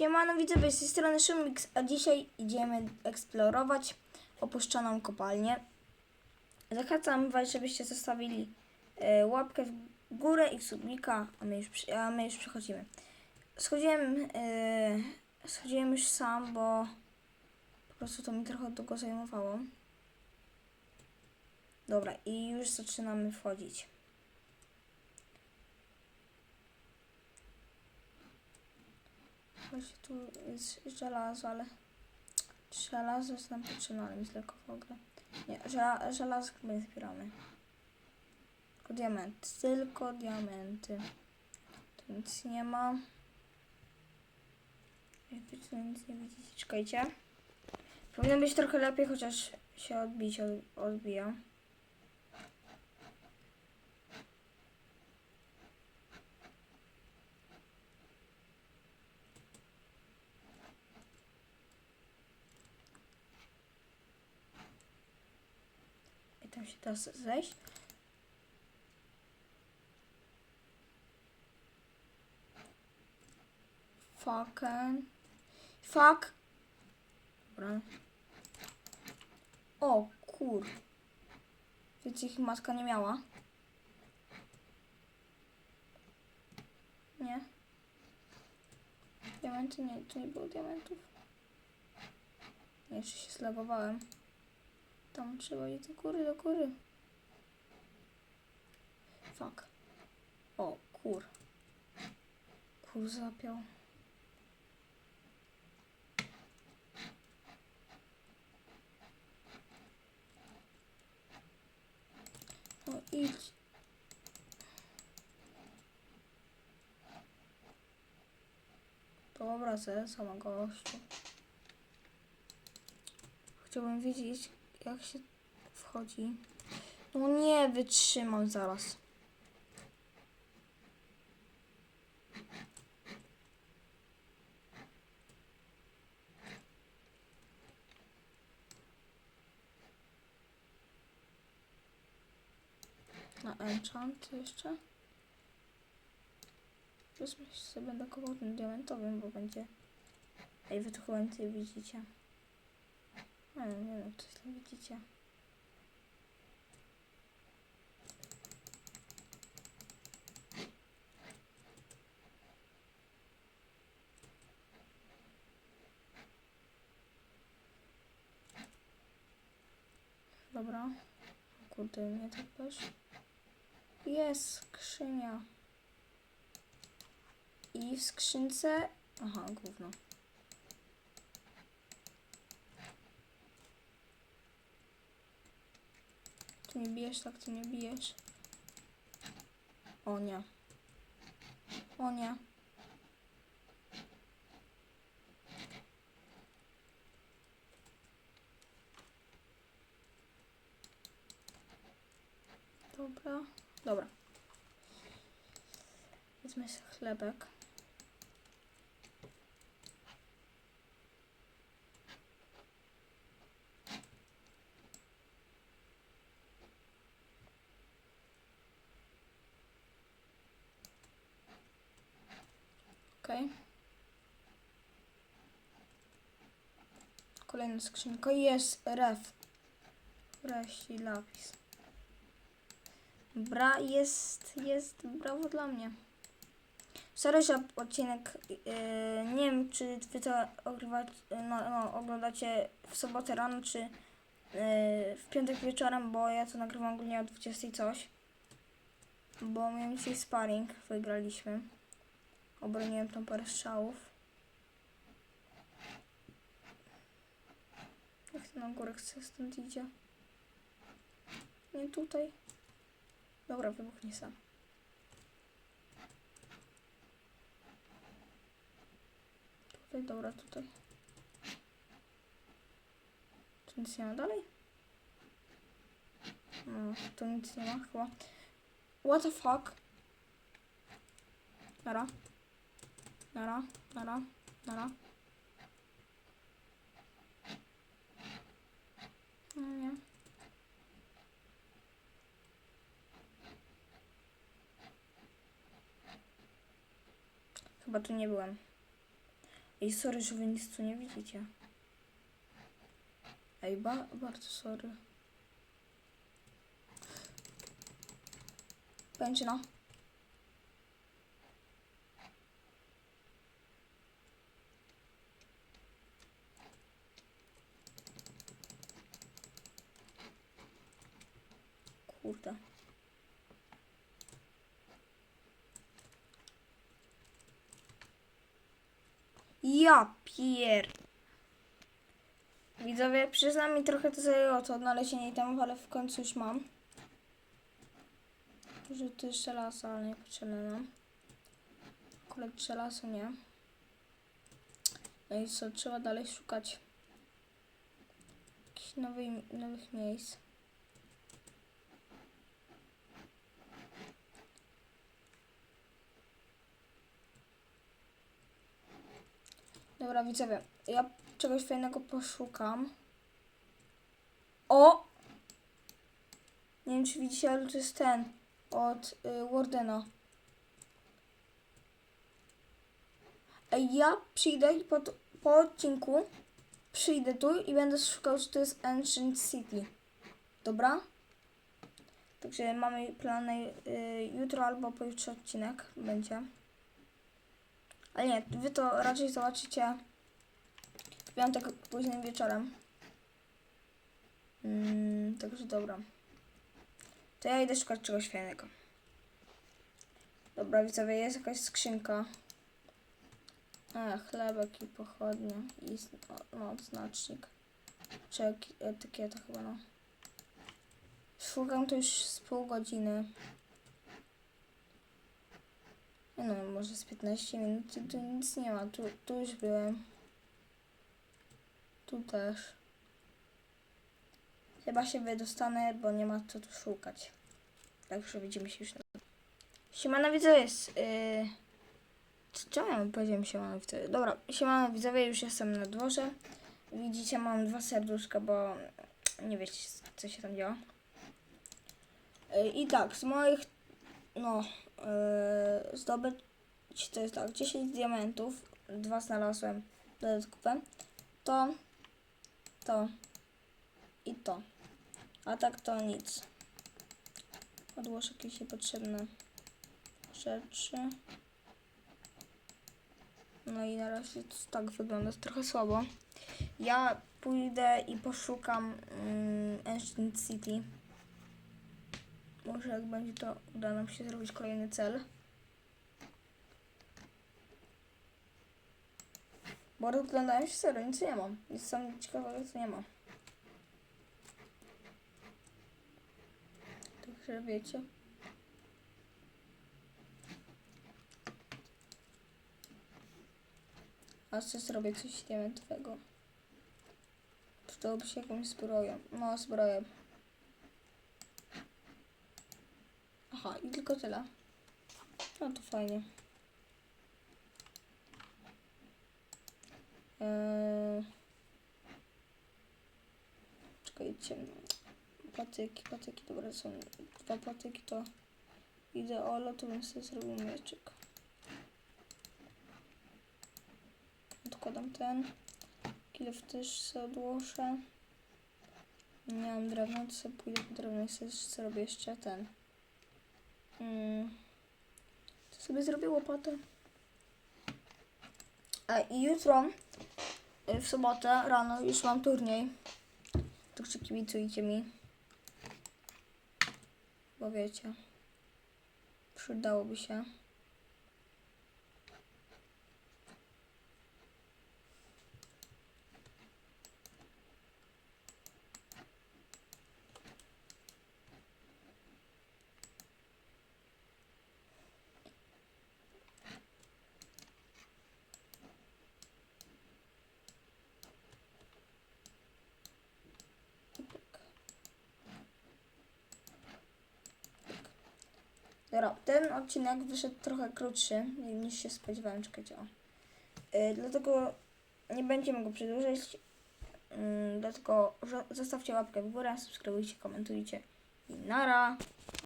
Siemano widzowie, z tej strony Szymix, a dzisiaj idziemy eksplorować opuszczoną kopalnię. Zachęcam was, żebyście zostawili e, łapkę w górę i subika, a my już, a my już przechodzimy. Schodziłem, e, schodziłem już sam, bo po prostu to mi trochę długo zajmowało. Dobra, i już zaczynamy wchodzić. Właśnie tu jest żelazo, ale żelazo jest nam potrzebne, ale mi tylko w ogóle. Nie, żela, żelazo chyba zbieramy. Tylko diamenty, tylko diamenty. Tu nic nie ma. Jak wy tu nic nie widzicie, czekajcie. Powinno być trochę lepiej, chociaż się odbić od, odbija. Tam się da z- zejść. Fucking. Fuck. Dobra. O kur. Więc ich matka nie miała. Nie. Diamenty nie, to nie było diamentów. Jeszcze się slagowałem. Tam trzeba iść do góry, do góry. Fuck. O, kur. Kur zapiął. No idź. Dobra, ze sama gościu. Chciałbym wiedzieć, jak się wchodzi. No nie wytrzymam zaraz. Na enchant jeszcze. Wezmę sobie będę koło tym diamentowym, bo będzie... Ej, wy widzicie. Wiem, nie wiem, widzicie. Dobra. Kurde, nie tak też. Jest skrzynia. I w skrzynce... Aha, gówno. Ty nie bijesz, tak ty nie bijesz. O nie. O nie. Dobra. Dobra. Wezmę chlebek. Okej. Kolejna skrzynka. Jest ref. Wreszcie lapis. Bra, jest, jest, brawo dla mnie. Sorry, odcinek, yy, nie wiem, czy wy to no, no, oglądacie w sobotę rano, czy yy, w piątek wieczorem, bo ja to nagrywam ogólnie o 20 coś. Bo miałem dzisiaj sparring, wygraliśmy. Obroniłem tam parę strzałów. Jak to na górę chce stąd idzie? Nie tutaj. Dobra, wybuchnie sam. Tutaj, dobra, tutaj. Tu nic nie ma dalej? No, tu nic nie ma chyba. What the fuck? Nara. Nara, nara, nara. No nie. Chyba tu nie byłem. Ej, sorry, że wy nic tu nie widzicie. Ej, ba bardzo sorry. Pęczyna. Kurde. Ja pier... Widzowie, przyznam mi trochę to zajęło to odnalezienie itemów, ale w końcu już mam. Że tu jeszcze lasu, ale nie potrzebne nam. Akurat jeszcze lasu nie. No i co, trzeba dalej szukać jakichś nowych miejsc. Dobra, widzowie, ja czegoś fajnego poszukam. O! Nie wiem, czy widzicie, ale to jest ten od y, Wardena. Ja przyjdę i po, po odcinku przyjdę tu i będę szukał, czy to jest Ancient City. Dobra? Także mamy plany y, jutro albo pojutrze odcinek będzie. Ale nie, wy to raczej zobaczycie w piątek późnym wieczorem. Mm, także dobra. To ja idę szukać czegoś fajnego. Dobra, widzowie, jest jakaś skrzynka. A, chlebek i pochodnie. I no, znacznik. Czy etykieta chyba, no. Szukam tu już z pół godziny. No, może z 15 minut. Tu, tu nic nie ma. Tu, tu już byłem. Tu też. Chyba się wydostanę, bo nie ma co tu szukać. Także widzimy się już na... Siemano widzowie, jest... Yy... Czemu ja powiedziałem siemano widzowie? Dobra, siemano widzowie, już jestem na dworze. Widzicie, mam dwa serduszka, bo nie wiecie, co się tam dzieje. Yy, I tak, z moich, no, yy, zdobyć, to jest tak, 10 diamentów, dwa znalazłem dodatkowe, to, to i to. A tak to nic. Odłożę jakieś niepotrzebne rzeczy. No i na razie tak wygląda trochę słabo. Ja pójdę i poszukam mm, Ancient City. Może jak będzie to uda nam się zrobić kolejny cel. Bo rozglądałem się serio, nic nie mam. Nic tam ciekawego co nie ma. Także wiecie. A co zrobię coś diamentowego? Przydałoby się jakąś zbroję. No, zbroję. Aha, i tylko tyle. No to fajnie. Eee... Czekajcie. Patyki, patyki, dobra, są dwa patyki, to ideolo, to bym sobie zrobił mieczyk. Odkładam ten. Kilof też sobie odłożę. Nie mam drewna, to sobie pójdę po drewno i sobie zrobię jeszcze ten. Mm. To sobie zrobię łopatę. A i jutro, y, w sobotę rano, już mam turniej. Także kibicujcie mi. Bo wiecie, przydałoby się. Dobra, ten odcinek wyszedł trochę krótszy niż się spodziewałem. Czekajcie, o. Yy, dlatego nie będziemy go przedłużać. Yy, dlatego żo- zostawcie łapkę w górę, subskrybujcie, komentujcie i nara.